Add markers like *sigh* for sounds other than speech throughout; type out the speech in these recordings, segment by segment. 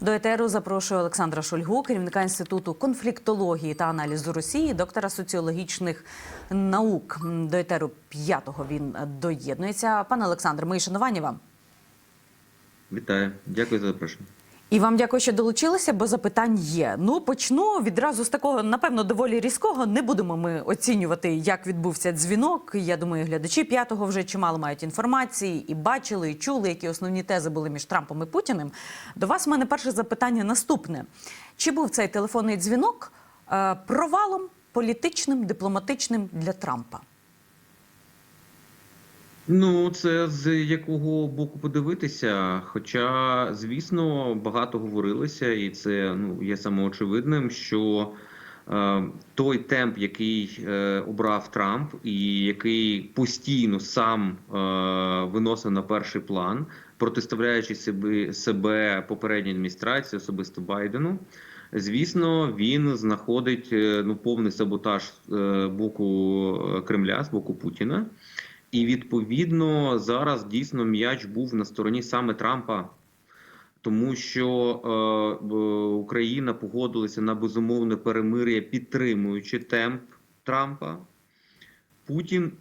До етеру запрошую Олександра Шульгу, керівника інституту конфліктології та аналізу Росії, доктора соціологічних наук. До етеру п'ятого він доєднується. Пане Олександре, мої шанування вам. Вітаю, дякую за запрошення. І вам дякую, що долучилися, бо запитань є. Ну почну відразу з такого, напевно, доволі різкого. Не будемо ми оцінювати, як відбувся дзвінок. Я думаю, глядачі п'ятого вже чимало мають інформації і бачили, і чули, які основні тези були між Трампом і Путіним. До вас в мене перше запитання наступне: чи був цей телефонний дзвінок е, провалом політичним, дипломатичним для Трампа? Ну, це з якого боку подивитися. Хоча, звісно, багато говорилося, і це ну є самоочевидним, що е, той темп, який е, обрав Трамп, і який постійно сам е, виносив на перший план, протиставляючи себе, себе попередній адміністрації, особисто Байдену. Звісно, він знаходить е, ну повний саботаж з боку Кремля, з боку Путіна. І відповідно зараз дійсно м'яч був на стороні саме Трампа, тому що е, Україна погодилася на безумовне перемир'я, підтримуючи темп Трампа. Путін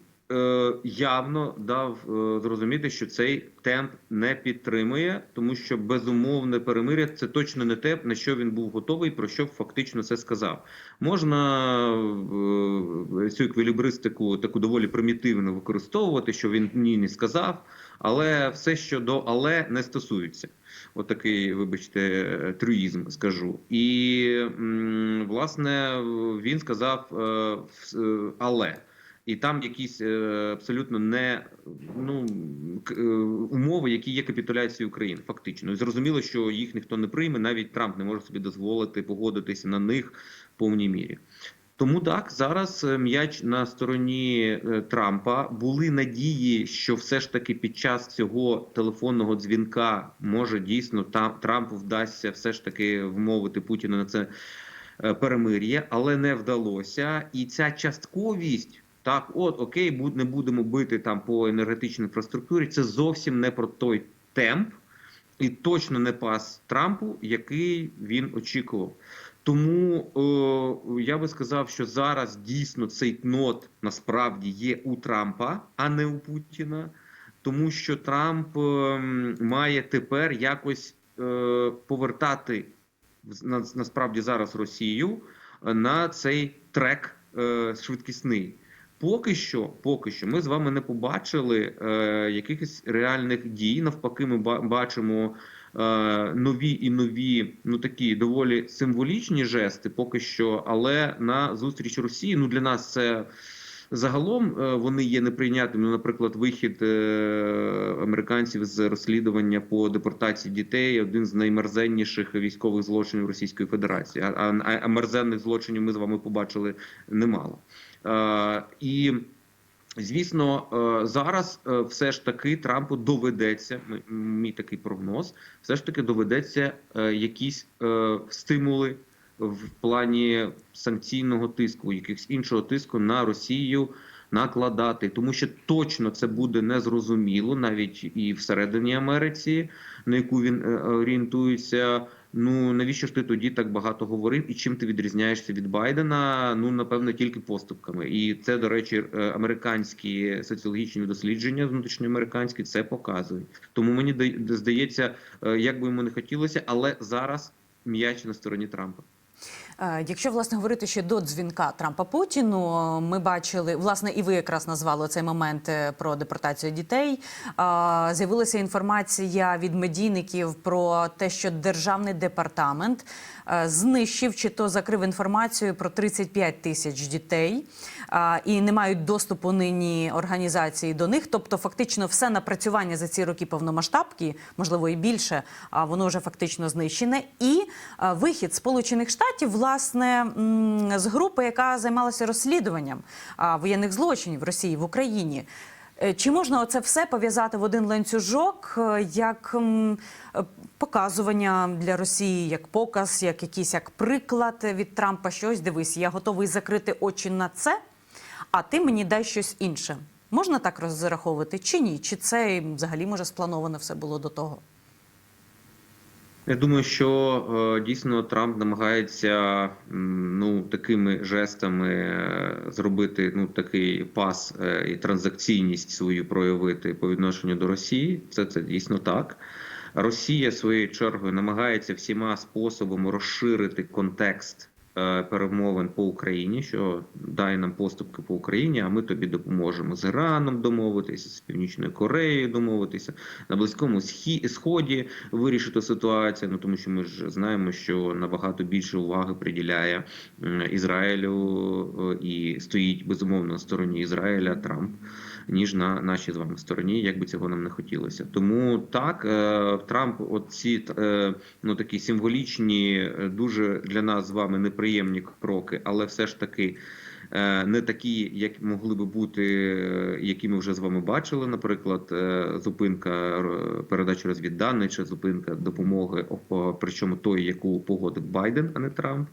явно дав е, зрозуміти, що цей темп не підтримує, тому що безумовне перемир'я це точно не те, на що він був готовий, про що фактично це сказав. Можна е, цю еквілібристику таку доволі примітивно використовувати, що він ні не сказав, але все, що до але не стосується. Отакий, вибачте, трюїзм скажу. І власне він сказав е, але. І там якісь е, абсолютно не ну е, умови, які є капітуляцією України, фактично. І зрозуміло, що їх ніхто не прийме, навіть Трамп не може собі дозволити погодитися на них в повній мірі. Тому так зараз е, м'яч на стороні Трампа були надії, що все ж таки під час цього телефонного дзвінка може дійсно та Трампу вдасться все ж таки вмовити Путіна на це перемир'я, але не вдалося. І ця частковість. Так, от окей, не будемо бити там по енергетичній інфраструктурі. Це зовсім не про той темп, і точно не пас Трампу, який він очікував. Тому е, я би сказав, що зараз дійсно цей нот насправді є у Трампа, а не у Путіна, тому що Трамп е, має тепер якось е, повертати на, насправді зараз Росію на цей трек е, швидкісний. Поки що, поки що, ми з вами не побачили е, якихось реальних дій. Навпаки, ми ба- бачимо е, нові і нові, ну такі доволі символічні жести, поки що. Але на зустріч Росії, ну для нас це загалом е, вони є неприйнятними. Ну, наприклад, вихід е, американців з розслідування по депортації дітей один з наймерзенніших військових злочинів Російської Федерації. А, а мерзенних злочинів ми з вами побачили немало. Е, і Звісно, е, зараз е, все ж таки Трампу доведеться, мій такий прогноз, все ж таки доведеться якісь стимули в плані санкційного тиску, якихось іншого тиску на Росію накладати, тому що точно це буде незрозуміло навіть і всередині Америці, на яку він орієнтується. Ну навіщо ж ти тоді так багато говорив? І чим ти відрізняєшся від Байдена? Ну напевно, тільки поступками. І це, до речі, е, американські соціологічні дослідження, внутрішньоамериканські, це показують. Тому мені дає- здається, е, як би йому не хотілося, але зараз м'яч на стороні Трампа. Е, Якщо власне говорити ще до дзвінка Трампа Путіну, ми бачили власне, і ви якраз назвали цей момент е, про депортацію дітей. З'явилася інформація від медійників про те, що державний департамент е, знищив чи то закрив інформацію про 35 тисяч дітей і не мають доступу нині організації до них. Тобто, фактично, все напрацювання за ці роки повномасштабки, можливо, і більше, а воно вже фактично знищене. І вихід Сполучених Штатів, власне, з групи, яка займалася розслідуванням воєнних злочинів Росії в Україні. Е, Чи можна оце все пов'язати в один ланцюжок е, як е, показування для Росії, як показ, як якийсь як приклад від Трампа? Щось дивись, я готовий закрити очі на це, а ти мені дай щось інше. Можна так розраховувати чи ні? Чи це взагалі може сплановано все було до того? Я думаю, що е, дійсно Трамп намагається ну такими жестами е, зробити ну такий пас е, і транзакційність свою проявити по відношенню до Росії. Це це дійсно так. Росія своєю чергою намагається всіма способами розширити контекст перемовин по Україні, що дай нам поступки по Україні, а ми тобі допоможемо з Іраном домовитися, з Північною Кореєю домовитися на близькому сході вирішити ситуацію. Ну тому що ми ж знаємо, що набагато більше уваги приділяє Ізраїлю е, і стоїть безумовно на стороні Ізраїля Трамп. Ніж на нашій з вами стороні, як би цього нам не хотілося. Тому так е, Трамп, оці е, ну такі символічні, е, дуже для нас з вами неприємні кроки, але все ж таки е, не такі, як могли би бути, е, які ми вже з вами бачили. Наприклад, е, зупинка передачі розвідданих чи зупинка допомоги, причому той, яку погодив Байден, а не Трамп.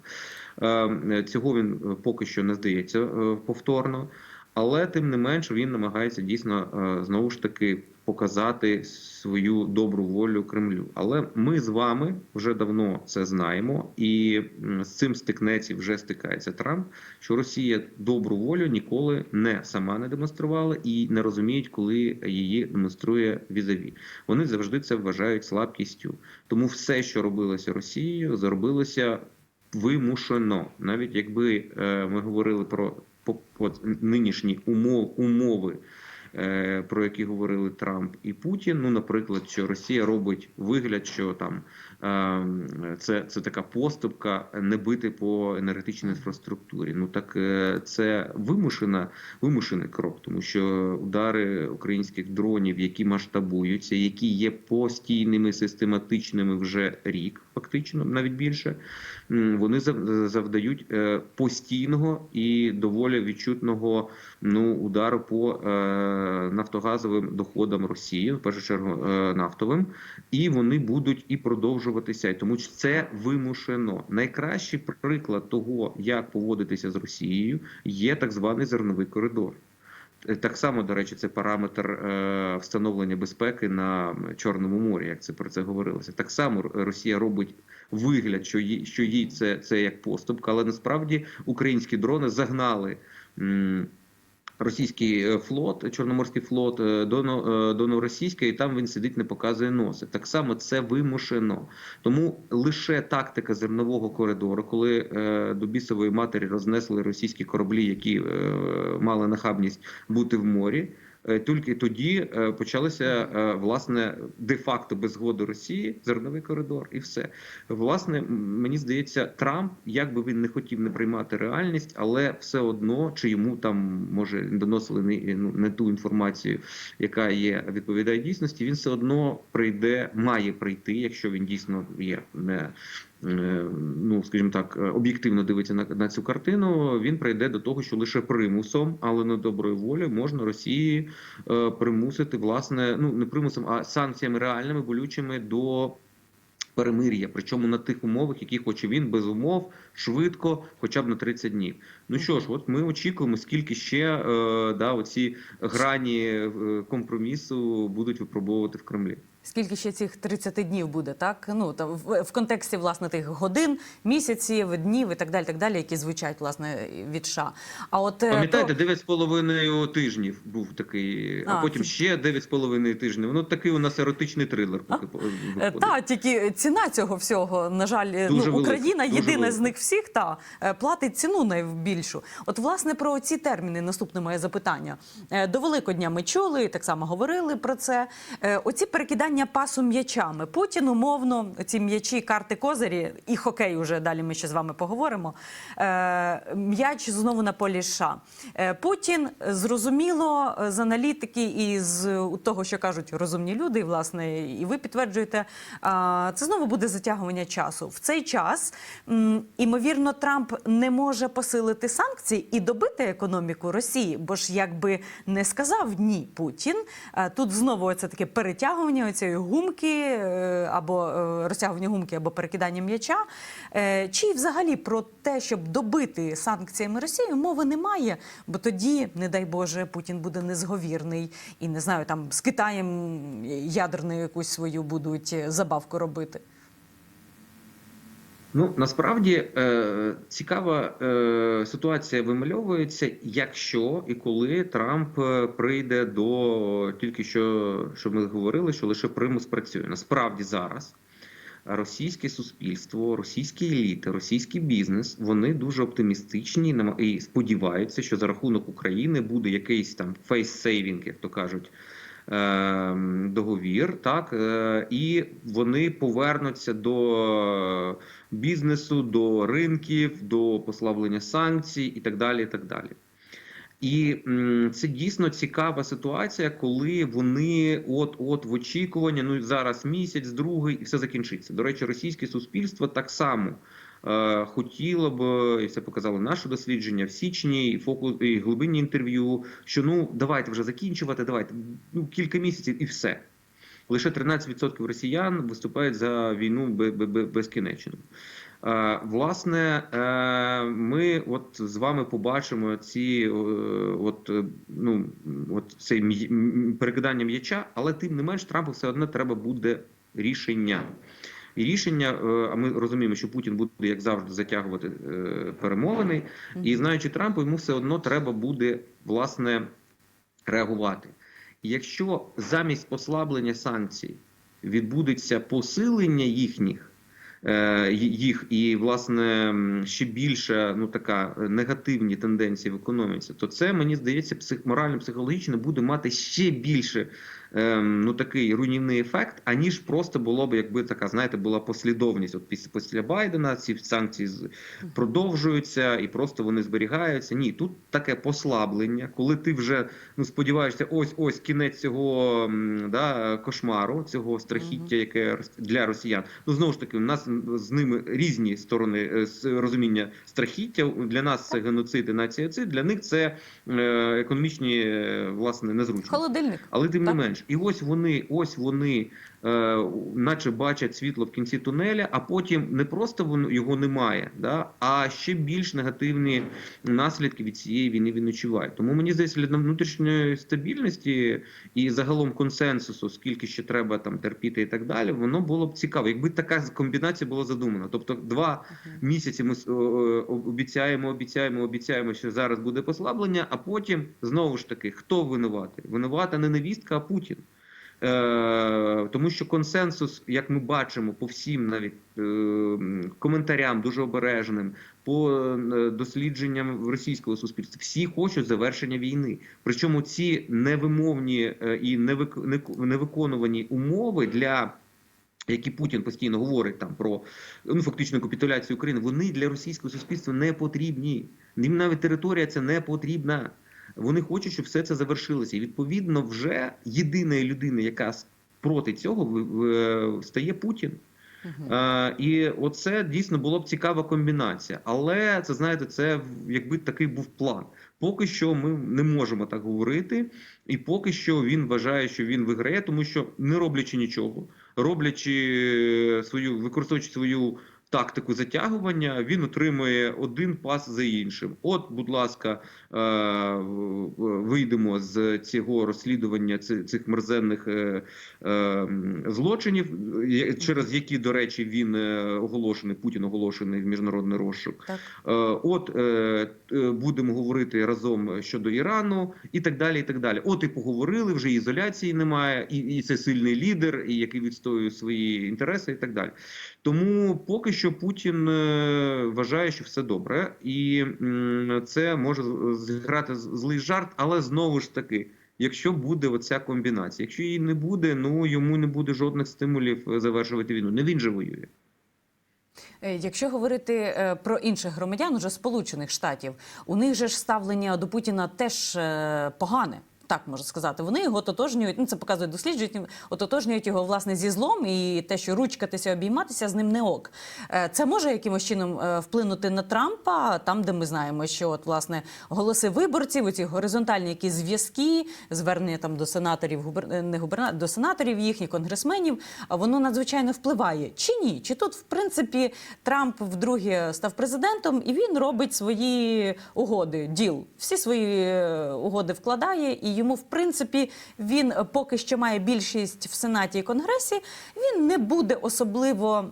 Цього він поки що не здається повторно. Але тим не менш він намагається дійсно знову ж таки показати свою добру волю Кремлю. Але ми з вами вже давно це знаємо, і з цим стикнеться вже стикається Трамп. Що Росія добру волю ніколи не сама не демонструвала і не розуміють, коли її демонструє візаві. Вони завжди це вважають слабкістю. Тому все, що робилося Росією, зробилося вимушено, навіть якби е, ми говорили про от нинішні умов, умови, про які говорили Трамп і Путін. Ну, наприклад, що Росія робить вигляд, що там е, це, це така поступка не бити по енергетичній інфраструктурі. Ну так е, це вимушена, вимушений крок, тому що удари українських дронів, які масштабуються, які є постійними, систематичними вже рік, фактично, навіть більше. Вони завдають е, постійного і доволі відчутного ну удару по е, нафтогазовим доходам Росії, в першу чергу нафтовим, і вони будуть і продовжуватися. І тому це вимушено. Найкращий приклад того, як поводитися з Росією, є так званий зерновий коридор. Е, Так само, до речі, це параметр е, встановлення безпеки на Чорному морі, як це про це говорилося. Так само Росія робить вигляд, що їй, що їй це, це як поступка, але насправді українські дрони загнали. Російський е, флот, Чорноморський флот доно до, е, до новоросійська, і там він сидить, не показує носи. Так само це вимушено. Тому лише тактика зернового коридору, коли е, до бісової матері рознесли російські кораблі, які е, мали нахабність бути в морі. Е, Тільки тоді е, почалося е, власне де-факто без згоди Росії зерновий коридор, і все власне мені здається, Трамп, як би він не хотів не приймати реальність, але все одно чи йому там може доносили не, ну, не ту інформацію, яка є відповідає дійсності, він все одно прийде, має прийти, якщо він дійсно є не. Е, Ну, скажімо так, е, об'єктивно дивиться на, на цю картину. Він прийде до того, що лише примусом, але не доброю волею можна Росії е, примусити, власне, ну не примусом, а санкціями реальними болючими до перемир'я, причому на тих умовах, які хоче він без умов, швидко, хоча б на 30 днів. Ну що ж, от ми очікуємо, скільки ще е, да, оці грані е, компромісу будуть випробовувати в Кремлі. Скільки ще цих 30 днів буде, так? Ну, та в, в контексті, власне, тих годин, місяців, днів і так далі, так далі, які звучать, власне, від США. А от е, Пам'ятаєте, про- 9,5 тижнів був такий, а, А, потім це- ще 9,5 тижнів. Ну такий у нас еротичний трилер поки по- Е. Та тільки ціна цього всього, на жаль, Дуже ну, Україна дуже єдина велика. з них всіх та е, платить ціну найбільшу. От власне про ці терміни наступне моє запитання. Е, До Великодня ми чули, так само говорили про це. Е, Оці перекидання пасу м'ячами. Путін умовно ці м'ячі, карти козирі і хокей. Уже далі ми ще з вами поговоримо. Е, М'яч знову на полі США. Е, Путін зрозуміло е, з аналітики і з е, того, що кажуть розумні люди, власне, і ви підтверджуєте, а, це знову буде затягування часу. В цей час імовірно Трамп не може посилити санкції і добити економіку Росії, бо ж якби не сказав ні Путін. Тут знову це таке перетягування цієї гумки е, або е, розтягування гумки, або перекидання м'яча. Е, Чи взагалі про те, щоб добити санкціями Росію, мови немає, бо тоді, не дай Боже, Путін буде незговірний і не знаю, там з Китаєм ядерну якусь свою будуть забавку робити. Ну насправді е, цікава е, ситуація вимальовується, якщо і коли Трамп е, прийде до тільки що, що ми говорили, що лише примус працює. Насправді зараз російське суспільство, російські еліти, російський бізнес вони дуже оптимістичні і сподіваються, що за рахунок України буде якийсь там фейс-сейвінг, як то кажуть. Е, Договір, так е, і вони повернуться до бізнесу, до ринків, до послаблення санкцій і так далі. І так далі. І це дійсно цікава ситуація, коли вони от-от в очікуванні, ну зараз місяць, другий, і все закінчиться. До речі, російське суспільство так само хотіло б, і це показало наше дослідження в січні, і фокус і глибинні інтерв'ю. Що ну давайте вже закінчувати, давайте ну кілька місяців і все. Лише 13% росіян виступають за війну бе- бе- бе- безкінечно. Е, Власне, е, ми от з вами побачимо ці е, от, е, ну, от цей перекидання м'яча, але тим не менш Трампу все одно треба буде рішення. І рішення, е, а ми розуміємо, що Путін буде як завжди затягувати е, перемовини, і знаючи Трампа, йому все одно треба буде власне реагувати. Якщо замість послаблення санкцій відбудеться посилення їхніх, е, їх і власне ще більше ну така негативні тенденції в економіці, то це мені здається, псих, морально психологічно буде мати ще більше ем, ну такий руйнівний ефект, аніж просто було б, якби така, знаєте, була послідовність. От після після Байдена ці санкції продовжуються і просто вони зберігаються. Ні, тут таке послаблення, коли ти вже ну сподіваєшся, ось ось кінець цього да, кошмару, цього страхіття, яке для росіян. Ну знову ж таки, у нас з ними різні сторони е, розуміння страхіття. Для нас це геноцид і націоцид, для них це е, економічні е, власне незручності. Холодильник. Але тим не Так. І ось вони, ось вони, наче бачать світло в кінці тунеля, а потім не просто воно його немає, да, а ще більш негативні наслідки від цієї війни він відчуває. Тому мені здається, для внутрішньої стабільності і загалом консенсусу, скільки ще треба там терпіти і так далі, воно було б цікаво, якби така комбінація була задумана. Тобто, два місяці ми е, е, обіцяємо, обіцяємо, обіцяємо, що зараз буде послаблення, а потім знову ж таки, хто винуватий? Винувата не невістка, а Путін. Е, тому що консенсус, як ми бачимо, по всім навіть е, коментарям дуже обережним, по е, дослідженням російського суспільства, всі хочуть завершення війни. Причому ці невимовні і невиконувані умови для які Путін постійно говорить там про ну фактично капітуляцію України, вони для російського суспільства не потрібні. Їм навіть територія це не потрібна. Вони хочуть, щоб все це завершилося. І відповідно, вже єдина людина, яка проти цього в- стає Путін. Е, і оце дійсно було б цікава комбінація. Але це знаєте, це якби такий був план. Поки що ми не можемо так говорити, і поки що він вважає, що він виграє, тому що не роблячи нічого, роблячи свою, використовуючи свою тактику затягування, він отримує один пас за іншим. От, будь ласка, е, вийдемо з цього розслідування цих мерзенних е, е, злочинів, е, через які, до речі, він е, оголошений, Путін оголошений в міжнародний розшук. Так. Е, От е, е, будемо говорити разом щодо Ірану і так далі. І так далі. От і поговорили, вже ізоляції немає, і, і це сильний лідер, і який відстоює свої інтереси, і так далі. Тому поки що Путін е, вважає, що все добре, і це може зіграти злий жарт, але знову ж таки. Якщо буде оця комбінація, якщо її не буде, ну йому не буде жодних стимулів е, завершувати війну. Не він же воює. Е, Якщо говорити е, про інших громадян, уже Сполучених Штатів, у них же ж ставлення до Путіна теж погане. Так можна сказати, вони його ототожнюють. Ну це показують дослідження, ототожнюють його власне зі злом, і те, що ручкатися, обійматися з ним не ок. Е, Це може якимось чином е, вплинути на Трампа, там, де ми знаємо, що от власне голоси виборців, оці горизонтальні якісь зв'язки, звернення там до сенаторів, губер... е, не губерна... до сенаторів їхніх конгресменів, воно надзвичайно впливає. Чи ні? Чи тут, в принципі, Трамп вдруге став президентом і він робить свої угоди, діл, всі свої угоди вкладає, і йому, в принципі, він е, поки що має більшість в Сенаті і Конгресі, він не буде особливо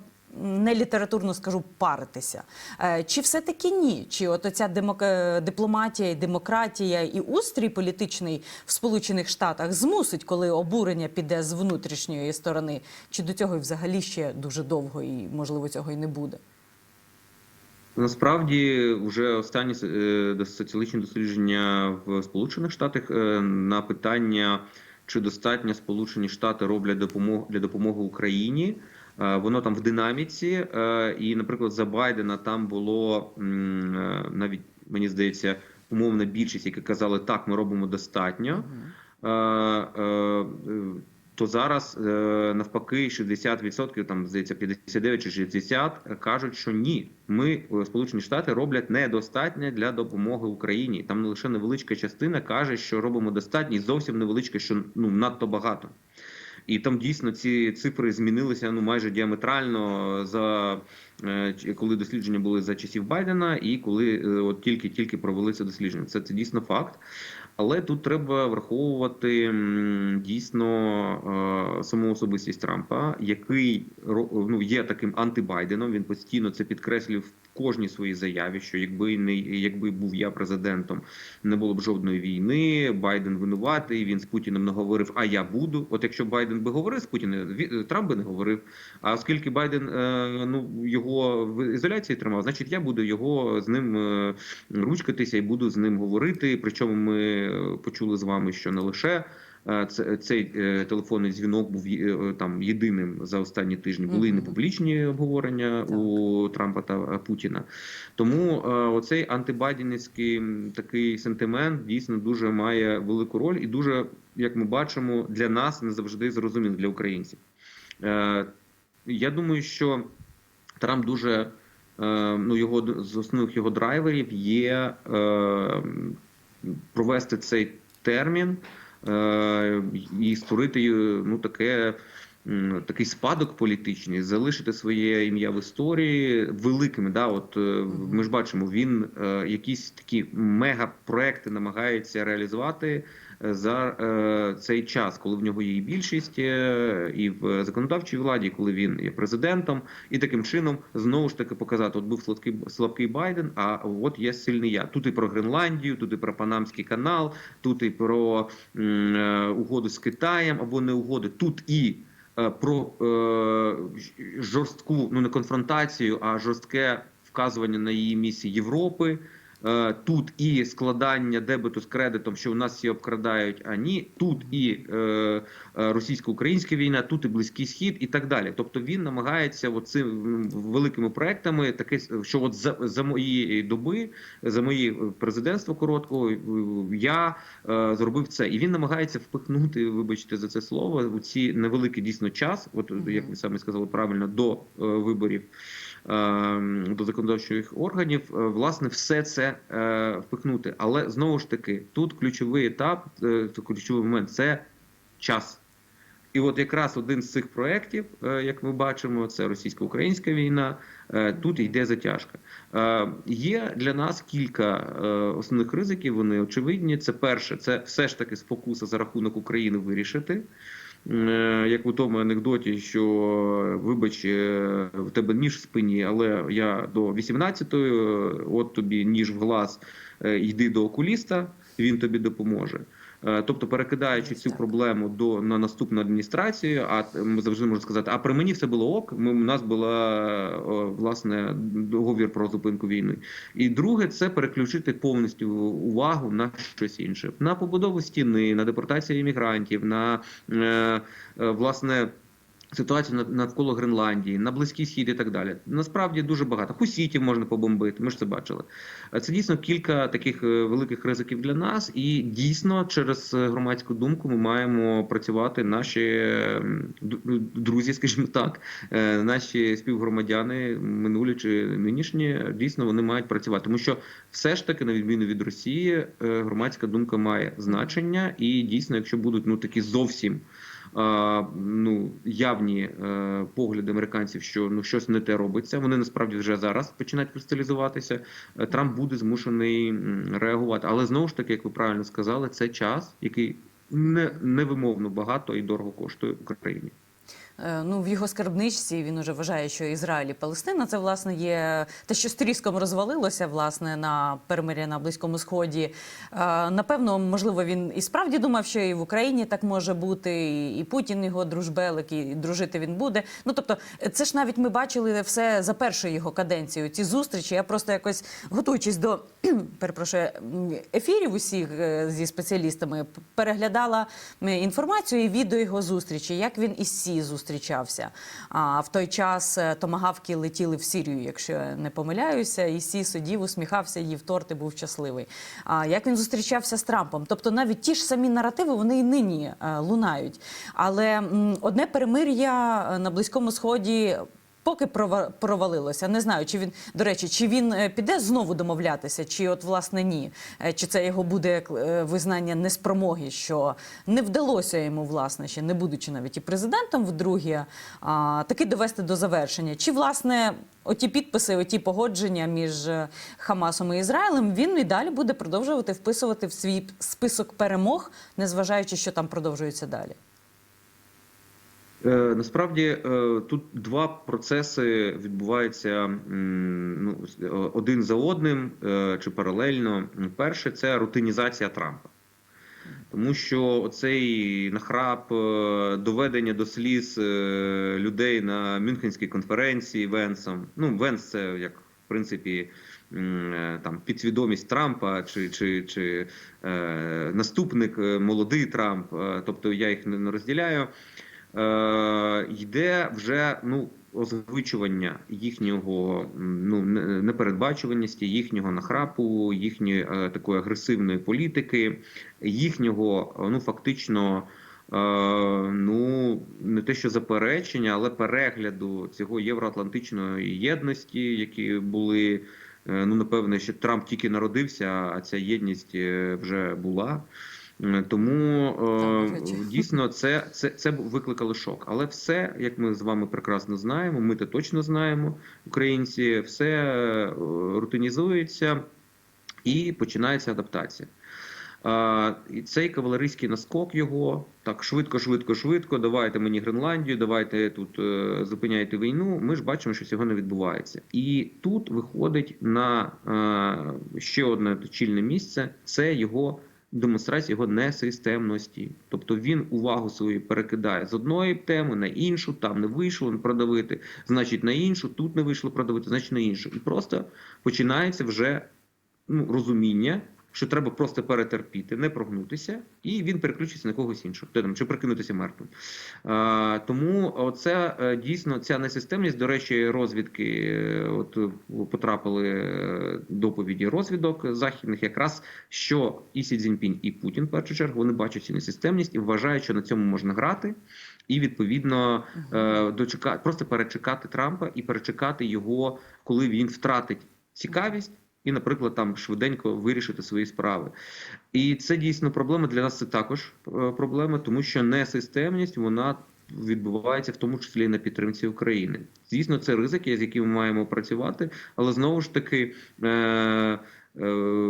не літературно скажу паритися. Е, Чи все-таки ні? Чи от оця демок... е, дипломатія, і демократія і устрій політичний в Сполучених Штатах змусить, коли обурення піде з внутрішньої сторони? Чи до цього і взагалі ще дуже довго і можливо цього і не буде? Насправді, вже останні е, соціологічні дослідження в Сполучених Штатах е, на питання, чи достатньо Сполучені Штати роблять допомогу для допомоги Україні. е, Воно там в динаміці, і, наприклад, за Байдена там було навіть мені здається умовна більшість, які казали, так, ми робимо достатньо. То зараз е, навпаки 60%, там здається 59 чи 60 кажуть, що ні, ми е, Сполучені Штати роблять недостатньо для допомоги Україні. Там лише невеличка частина каже, що робимо достатньо, і зовсім невеличка, що ну надто багато. І там дійсно ці цифри змінилися ну майже діаметрально за е, коли дослідження були за часів Байдена, і коли от тільки тільки провели це дослідження. Це це дійсно факт. Але тут треба враховувати дійсно е, саму особистість Трампа, який ну, є таким антибайденом. Він постійно це підкреслює в кожній своїй заяві. Що якби не якби був я президентом, не було б жодної війни. Байден винуватий. Він з Путіним не говорив, а я буду. От якщо Байден би говорив з Путіним, ві- Трамп би не говорив. А оскільки Байден е, ну його в ізоляції тримав, значить я буду його з ним е, ручкатися і буду з ним говорити. Причому ми е, почули з вами, що не лише. е, Цей е, телефонний дзвінок був е, там єдиним за останні тижні. Були і Мгм. непублічні обговорення Так. у Трампа та Путіна. Тому оцей антибайденівський такий сентимент дійсно дуже має велику роль, і дуже, як ми бачимо, для нас не завжди зрозуміло для українців. Я думаю, що Трамп дуже ну його з основних його драйверів є провести цей термін е, і створити ну таке. Такий спадок політичний, залишити своє ім'я в історії великими. Да, от е, ми ж бачимо, він е, якісь такі мегапроекти намагається реалізувати е, за цей час, коли в нього є і більшість і в законодавчій владі, коли він є президентом, і таким чином знову ж таки показати: от був слабкий слабкий Байден, а от є сильний я. Тут і про Гренландію, тут і про Панамський канал, тут і про угоду з Китаєм або не угоди, тут і. Е, Про е, жорстку ну не конфронтацію, а жорстке вказування на її місії Європи. Е, Тут і складання дебету з кредитом, що у нас всі обкрадають, а ні. Тут і е, е, російсько-українська війна, тут і близький схід, і так далі. Тобто він намагається оцим великими проектами, таке що от за, за моєї доби, за моє президентство короткого, я е, зробив це, і він намагається впихнути, вибачте за це слово, у ці невеликий дійсно час, от як ви самі сказали правильно, до е, виборів до законодавчих органів, е, власне, все це е, впихнути. Але знову ж таки, тут ключовий етап, е, ключовий момент це час. І от якраз один з цих проєктів, як ми бачимо, це російсько-українська війна. Тут йде затяжка. Є для нас кілька основних ризиків. Вони очевидні. Це перше, це все ж таки спокуса за рахунок України вирішити. Е, Як у тому анекдоті, що вибач, е, в тебе ніж в спині, але я до 18-ї, е, от тобі ніж в глаз, йди до окуліста, він тобі допоможе. Е, Тобто, перекидаючи цю проблему до на наступну адміністрацію, а ми завжди можемо сказати, а при мені все було ок. Ми у нас була власне договір про зупинку війни. І друге, це переключити повністю увагу на щось інше, на побудову стіни, на депортацію іммігрантів, на е, е, власне. Ситуацію нав- навколо Гренландії, на Близький Схід і так далі. Насправді дуже багато. Хусітів можна побомбити. Ми ж це бачили. Е, Це дійсно кілька таких е, великих ризиків для нас, і дійсно через е, громадську думку ми маємо працювати наші друзі, скажімо так, наші співгромадяни, минулі чи нинішні, дійсно вони мають працювати, тому що все ж таки, на відміну від Росії, громадська думка має значення, і дійсно, якщо будуть ну такі зовсім. Ну, явні е, погляди американців, що ну щось не те робиться. Вони насправді вже зараз починають кристалізуватися. Е, Трамп буде змушений реагувати. Але знову ж таки, як ви правильно сказали, це час, який не невимовно багато і дорого коштує Україні. Е, ну в його скарбничці він уже вважає, що Ізраїль і Палестина це власне є те, що з тріском розвалилося власне на перемир'я на близькому сході. Е, Напевно, можливо, він і справді думав, що і в Україні так може бути, і- Путін його дружбелик, і дружити він буде. Ну тобто, це ж навіть ми бачили все за першою його каденцією. Ці зустрічі. Я просто якось готуючись до *clears throat* перепрошую ефірів усіх е, зі спеціалістами, переглядала інформацію і відео його зустрічі, як він із Сі зустрічався. А в той час е, томагавки летіли в Сірію, якщо я не помиляюся, і Сі сидів, усміхався, їв торти, був щасливий. А як він зустрічався з Трампом? Тобто навіть ті ж самі наративи вони і нині е, лунають. Але одне перемир'я е, на близькому сході. Поки прова- провалилося, не знаю, чи він до речі, чи він е, піде знову домовлятися, чи от власне ні, Е, чи це його буде е, визнання неспромоги, що не вдалося йому, власне, ще не будучи навіть і президентом вдруге, таки довести до завершення. Чи власне оті підписи, оті погодження між Хамасом і Ізраїлем він і далі буде продовжувати вписувати в свій список перемог, незважаючи, що там продовжується далі. Е, Насправді е, тут два процеси відбуваються ну, один за одним е, чи паралельно. Перше це рутинізація Трампа. Тому що оцей нахрап, е, доведення до сліз е, людей на Мюнхенській конференції Венсом. Ну, Венс це як в принципі е, там підсвідомість Трампа чи, чи, чи е, наступник е, молодий Трамп. е, Тобто я їх не розділяю. Е, йде вже ну озвучування їхнього ну непередбачуваності, їхнього нахрапу, їхньої е, такої агресивної політики, їхнього е, ну фактично. е, Ну, не те, що заперечення, але перегляду цього євроатлантичної єдності, які були, е, ну напевне, ще Трамп тільки народився, а ця єдність вже була. Тому е, *laughs* дійсно це, це, це викликало шок. Але все, як ми з вами прекрасно знаємо, ми то точно знаємо, українці, все е, рутинізується і починається адаптація. І цей кавалерійський наскок його так швидко, швидко, швидко. Давайте мені Гренландію, давайте тут е, зупиняйте війну. Ми ж бачимо, що цього не відбувається. І тут виходить на е, ще одне точільне місце це його демонстрація його несистемності. Тобто він увагу свою перекидає з одної теми на іншу, там не вийшло продавити, значить на іншу, тут не вийшло продавити, значить на іншу. І просто починається вже ну, розуміння, що треба просто перетерпіти, не прогнутися, і він переключиться на когось іншого, Де там, чи прикинутися мертвим. А, тому оце е, дійсно ця несистемність. До речі, розвідки е, от е, потрапили доповіді розвідок західних, якраз що і Сі Цзіньпінь, і Путін в першу чергу вони бачать цю несистемність і вважають, що на цьому можна грати, і відповідно дочекати, просто перечекати Трампа і перечекати його, коли він втратить цікавість. І, наприклад, там швиденько вирішити свої справи, і це дійсно проблема для нас. Це також е, проблема, тому що несистемність вона відбувається в тому числі і на підтримці України. Звісно, це ризики, з якими ми маємо працювати, але знову ж таки. Е- е,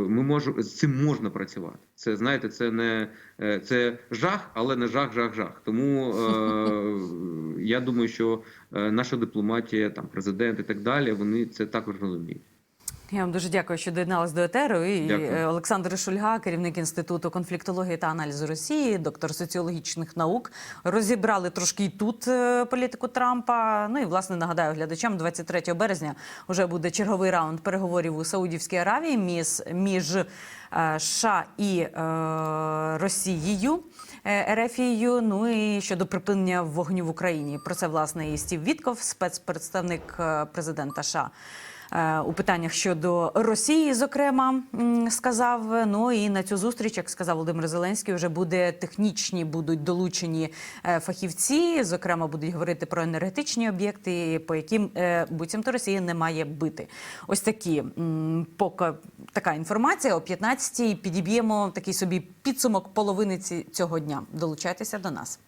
Ми можемо з цим можна працювати. Це знаєте, це не е, це жах, але не жах, жах, жах. Тому е, *laughs* я думаю, що наша дипломатія, там президент і так далі, вони це також розуміють. Я вам дуже дякую, що доєдналась до етеру. І Дякую. е, Олександр Шульга, керівник інституту конфліктології та аналізу Росії, доктор соціологічних наук. Розібрали трошки і тут е, політику Трампа. Ну і власне нагадаю глядачам, 23 березня вже буде черговий раунд переговорів у Саудівській Аравії між, між е, США і е, Росією. Ерефією, ну і щодо припинення вогню в Україні. Про це власне і Стів Вітков, спецпредставник президента США у питаннях щодо Росії, зокрема, сказав. Ну і на цю зустріч, як сказав Володимир Зеленський, вже буде технічні, будуть долучені е, фахівці. Зокрема, будуть говорити про енергетичні об'єкти, по яким е, буцімто Росія не має бити. Ось такі поки така інформація. О 15-й підіб'ємо такий собі підсумок половини цього дня. Долучайтеся до нас.